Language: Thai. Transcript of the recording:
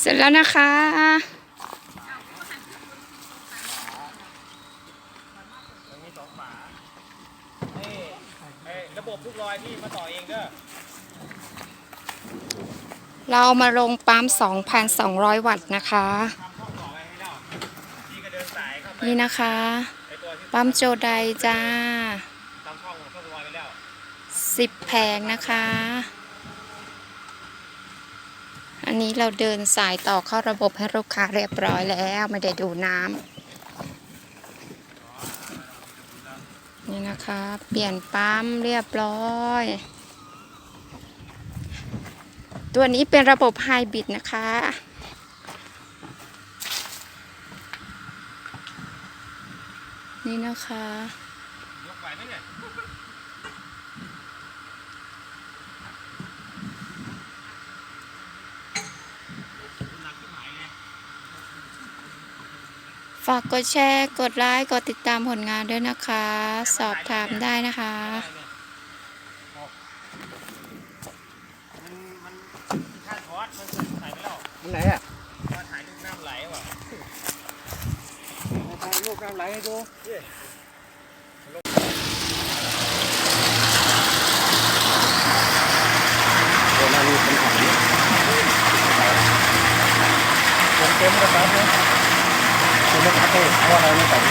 เสร็จแล้วนะคะมันมีสองฝาเอ้ยเอ้ยระบบทุกรอยพี่มาต่อเองเด้อเรามาลงปั๊ม 2,200 วัตต์นะคะทำช่องต่อไว้ให้แล้วพี่ก็เดินสายเข้าไปนี่นะคะไอตัวที่ปั๊มโจไดจ้าทำช่องช่องรอยไปแล้ว10 แผงนะคะ อันนี้เราเดินสายต่อเข้าระบบให้ลูกค้าเรียบร้อยแล้วไม่ได้ดูน้ำนี่นะคะ เปลี่ยนปั๊มเรียบร้อย ตัวนี้เป็นระบบไฮบริดนะคะนี่นะคะ ยกไหวไหมเนี่ย หนักขึ้นหายไง ฝากกดแชร์ กดไลค์ กดติดตามผลงานด้วยนะคะ สอบถามได้นะคะ มันมันค่าทอดมันถ่ายไปแล้วอันไหนอะมาถ่ายรูปน้ำไหลว่ะถ่ายรูปน้ำไหลให้ดูโอ้นั่นเป็นของนี้ผมเต็มกระเป๋าเลย คุณ